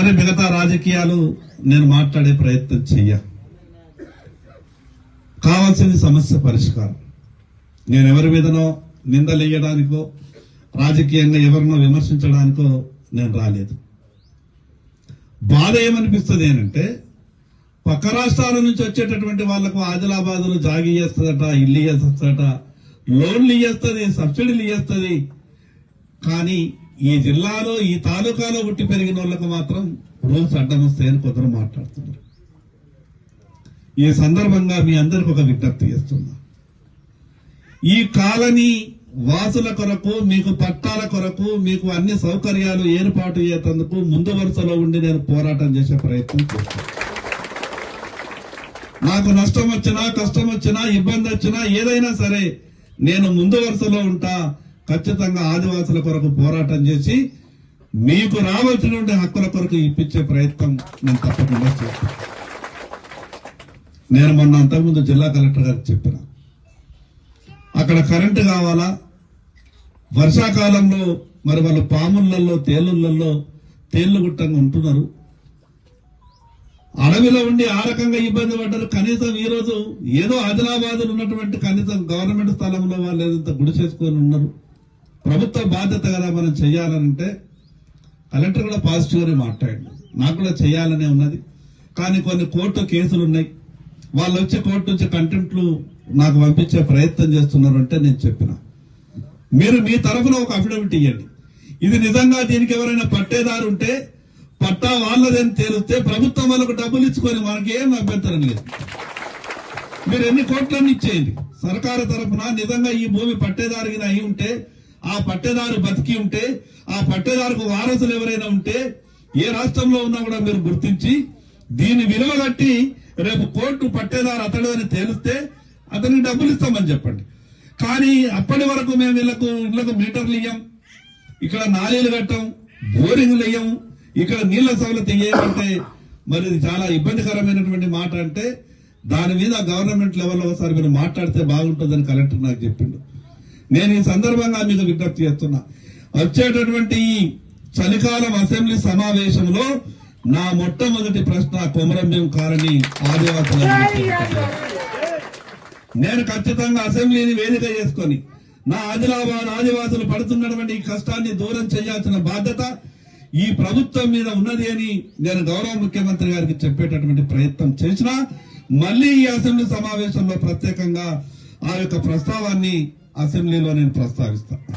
సరే మిగతా రాజకీయాలు నేను మాట్లాడే ప్రయత్నం చెయ్య. కావాల్సింది సమస్య పరిష్కారం. నేను ఎవరి మీదనో నిందలేయడానికో రాజకీయంగా ఎవరినో విమర్శించడానికో నేను రాలేదు. బాధ ఏమనిపిస్తుంది ఏంటంటే పక్క రాష్ట్రాల నుంచి వచ్చేటటువంటి వాళ్ళకు ఆదిలాబాదులో జాగి చేస్తుందట ఇల్లు చేస్తుందట లోన్లు ఇస్తుంది సబ్సిడీలు ఇస్తుంది కానీ ఈ జిల్లాలో ఈ తాలూకాలో పుట్టి పెరిగిన వాళ్ళకు మాత్రం రూల్స్ అడ్డం వస్తాయని కొందరు మాట్లాడుతున్నారు. ఈ సందర్భంగా మీ అందరికి ఒక విజ్ఞప్తి చేస్తున్నా. ఈ కాలనీ వాసుల కొరకు మీకు పట్టాల కొరకు మీకు అన్ని సౌకర్యాలు ఏర్పాటు చేసేందుకు ముందు వరుసలో ఉండి నేను పోరాటం చేసే ప్రయత్నం చేస్తాను నాకు నష్టం వచ్చినా కష్టం వచ్చినా ఇబ్బంది వచ్చినా ఏదైనా సరే నేను ముందు వరుసలో ఉంటా ఖచ్చితంగా ఆదివాసుల కొరకు పోరాటం చేసి మీకు రావాల్సినటువంటి హక్కుల కొరకు ఇప్పించే ప్రయత్నం నేను తప్పకుండా చేస్తాను. నేను మొన్న అంతకుముందు జిల్లా కలెక్టర్ గారికి చెప్పిన. అక్కడ కరెంటు కావాలా? వర్షాకాలంలో మరి వాళ్ళు పాములలో తేలులలో తేళ్ళు గుట్టంగా ఉంటున్నారు. అడవిలో ఉండి ఆ రకంగా ఇబ్బంది పడ్డారు. కనీసం ఈరోజు ఏదో ఆదిలాబాద్ ఉన్నటువంటి కనీసం గవర్నమెంట్ స్థలంలో వాళ్ళు ఏదంతా గుడి చేసుకొని ఉన్నారు. ప్రభుత్వ బాధ్యత కదా మనం చేయాలంటే కలెక్టర్ కూడా పాజిటివ్ గానే నాకు కూడా చేయాలనే ఉన్నది. కానీ కొన్ని కోర్టు కేసులు ఉన్నాయి. వాళ్ళు వచ్చి కోర్టు నుంచి కంటెంట్లు నాకు పంపించే ప్రయత్నం చేస్తున్నారు అంటే నేను చెప్పిన. మీరు మీ తరఫున ఒక అఫిడవిట్ ఇవ్వండి ఇది నిజంగా దీనికి ఎవరైనా పట్టేదారు ఉంటే పట్టా వాళ్ళదని తేలిస్తే ప్రభుత్వం వాళ్ళకు డబ్బులు ఇచ్చుకొని మనకి ఏం అభ్యంతరం లేదు. మీరు ఎన్ని కోట్లన్నీ ఇచ్చేయండి. సర్కారు తరఫున నిజంగా ఈ భూమి పట్టేదారికి అయి ఉంటే ఆ పట్టేదారు బతికి ఉంటే ఆ పట్టేదారుకు వారసులు ఎవరైనా ఉంటే ఏ రాష్ట్రంలో ఉన్నా కూడా మీరు గుర్తించి దీని విలువ కట్టి రేపు కోర్టు పట్టేదారు అతడు అని తేలిస్తే అతనికి డబ్బులు ఇస్తామని చెప్పండి. కానీ అప్పటి వరకు మేము వీళ్ళకు ఇళ్ళకు మీటర్లు ఇయ్యం ఇక్కడ నాలీలు కట్టం బోరింగ్లు ఇయ్యం ఇక్కడ నీళ్ళ సవలత ఇయ్యమంటే మరి చాలా ఇబ్బందికరమైనటువంటి మాట అంటే దాని మీద గవర్నమెంట్ లెవెల్లో ఒకసారి మీరు మాట్లాడితే బాగుంటుందని కలెక్టర్ నాకు చెప్పిండు. నేను ఈ సందర్భంగా మీకు విజ్ఞప్తి చేస్తున్నా. వచ్చేటటువంటి ఈ చలికాలం అసెంబ్లీ సమావేశంలో నా మొట్టమొదటి ప్రశ్న కొమరంభీం కారణి ఆదివాసుల నేను ఖచ్చితంగా అసెంబ్లీని వేదిక చేసుకొని నా ఆదిలాబాద్ ఆదివాసులు పడుతున్నటువంటి ఈ కష్టాన్ని దూరం చేయాల్సిన బాధ్యత ఈ ప్రభుత్వం మీద ఉన్నది అని నేను గౌరవ ముఖ్యమంత్రి గారికి చెప్పేటటువంటి ప్రయత్నం చేసినా మళ్ళీ ఈ అసెంబ్లీ సమావేశంలో ప్రత్యేకంగా ఆ యొక్క ప్రస్తావాన్ని అసెంబ్లీలో నేను ప్రస్తావిస్తాను